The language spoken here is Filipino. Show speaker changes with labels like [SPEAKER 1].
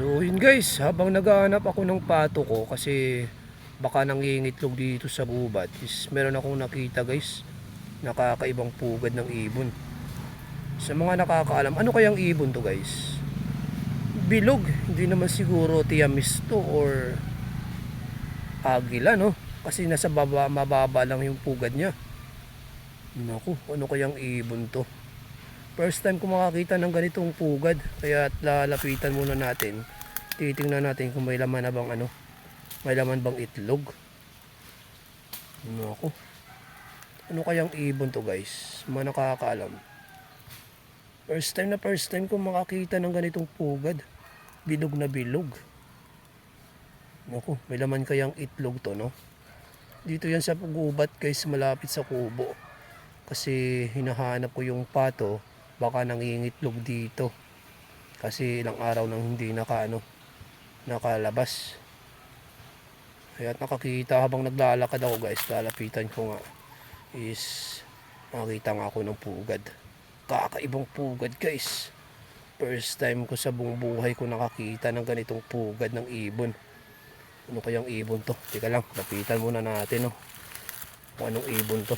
[SPEAKER 1] So yun guys, habang naghahanap ako ng pato ko kasi baka nangingitlog dito sa gubat is meron akong nakita guys nakakaibang pugad ng ibon. Sa mga nakakaalam, ano kayang ibon to guys? Bilog, hindi naman siguro tiyamis to or agila no? Kasi nasa baba, mababa lang yung pugad niya. Naku, ano kayang ibon to? First time ko makakita ng ganitong pugad. Kaya lalapitan muna natin. Titingnan natin kung may laman na bang ano. May laman bang itlog. Ano ako? Ano kayang ibon to guys? Mga nakakaalam. First time na first time ko makakita ng ganitong pugad. Bilog na bilog. Naku, may laman kayang itlog to no? Dito yan sa gubat guys, malapit sa kubo. Kasi hinahanap ko yung pato, baka nangingitlog dito. Kasi ilang araw nang hindi naka ano, nakalabas. Kaya nakakita habang naglalakad ako guys, lalapitan ko nga is nakita nga ako ng pugad. Kakaibang pugad guys. First time ko sa buong buhay ko nakakita ng ganitong pugad ng ibon. Ano kayang ibon to? Teka lang, lapitan muna natin no. Kung anong ibon to.